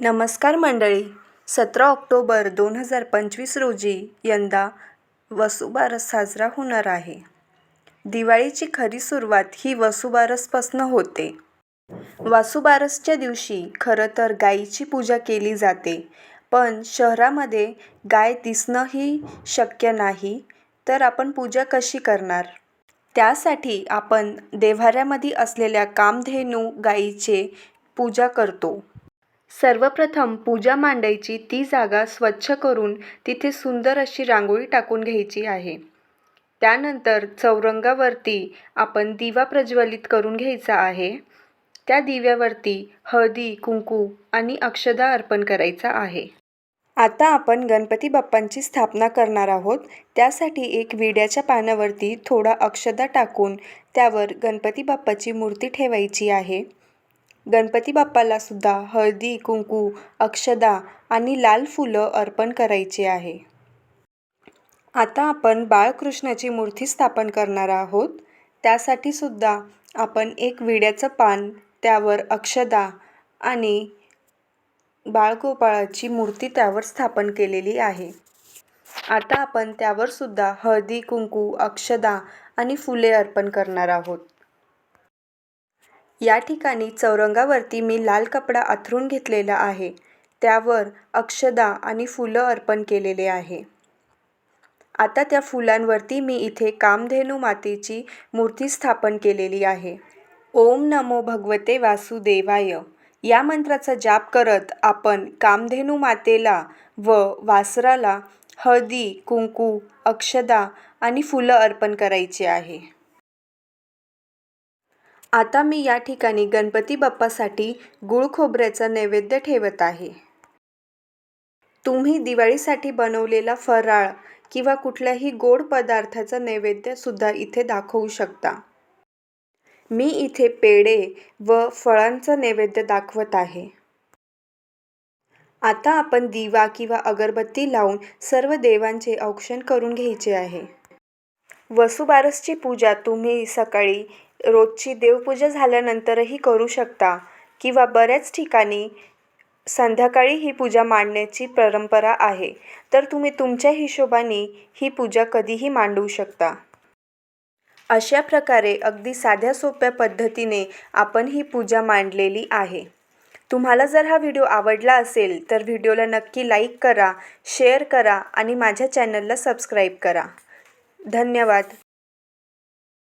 नमस्कार मंडळी. सतरा ऑक्टोबर दोन हजार पंचवीस रोजी यंदा वसुबारस साजरा होणार आहे. दिवाळीची खरी सुरुवात ही वसुबारसपासनं होते. वासुबारसच्या दिवशी खरं तर गाईची पूजा केली जाते. पण शहरामध्ये गाय दिसणंही शक्य नाही तर आपण पूजा कशी करणार? त्यासाठी आपण देव्हाऱ्यामध्ये असलेल्या कामधेनू गाईचे पूजा करतो. सर्वप्रथम पूजा मांडायची ती जागा स्वच्छ करून तिथे सुंदर अशी रांगोळी टाकून घ्यायची आहे. त्यानंतर चौरंगावरती आपण दिवा प्रज्वलित करून घ्यायचा आहे. त्या दिव्यावरती हळदी कुंकू आणि अक्षदा अर्पण करायचा आहे. आता आपण गणपती बाप्पांची स्थापना करणार आहोत. त्यासाठी एक विड्याच्या पानावरती थोडा अक्षदा टाकून त्यावर गणपती बाप्पाची मूर्ती ठेवायची आहे. गणपती बाप्पाला सुद्धा हळदी कुंकू अक्षदा आणि लाल फुलं अर्पण करायची आहे. आता आपण बाळकृष्णाची मूर्ती स्थापन करणार आहोत. त्यासाठी सुद्धा आपण एक विड्याचं पान त्यावर अक्षदा आणि बाळगोपाळाची मूर्ती त्यावर स्थापन केलेली आहे. आता आपण त्यावर सुद्धा हळदी कुंकू अक्षदा आणि फुले अर्पण करणार आहोत. या ठिकाणी चौरंगावरती मी लाल कपडा अंथरून घेतलेला आहे. त्यावर अक्षदा आणि फुलं अर्पण केलेले आहे. आता त्या फुलांवरती मी इथे कामधेनू मातेची मूर्ती स्थापन केलेली आहे. ओम नमो भगवते वासुदेवाय. या मंत्राचा जाप करत आपण कामधेनू मातेला व वासराला हळदी कुंकू अक्षदा आणि फुलं अर्पण करायची आहे. आता मी या ठिकाणी गणपती बाप्पासाठी गुळ खोबऱ्याचा नैवेद्य ठेवत आहे. तुम्ही दिवाळीसाठी बनवलेला फराळ किंवा कुठल्याही गोड पदार्थाचा नैवेद्यसुद्धा इथे दाखवू शकता. मी इथे पेढे व फळांचा नैवेद्य दाखवत आहे. आता आपण दिवा किंवा अगरबत्ती लावून सर्व देवांचे औक्षण करून घ्यायचे आहे. वसुबारसची पूजा तुम्ही सकाळी रोजची देवपूजा झाल्यानंतरही करू शकता किंवा बऱ्याच ठिकाणी संध्याकाळी ही पूजा मांडण्याची परंपरा आहे. तर तुम्ही तुमच्या हिशोबाने ही पूजा कधीही मांडू शकता. अशा प्रकारे अगदी साध्या सोप्या पद्धतीने आपण ही पूजा मांडलेली आहे. तुम्हाला जर हा व्हिडिओ आवडला असेल तर व्हिडिओला नक्की लाईक करा शेअर करा आणि माझ्या चॅनलला सबस्क्राईब करा. धन्यवाद.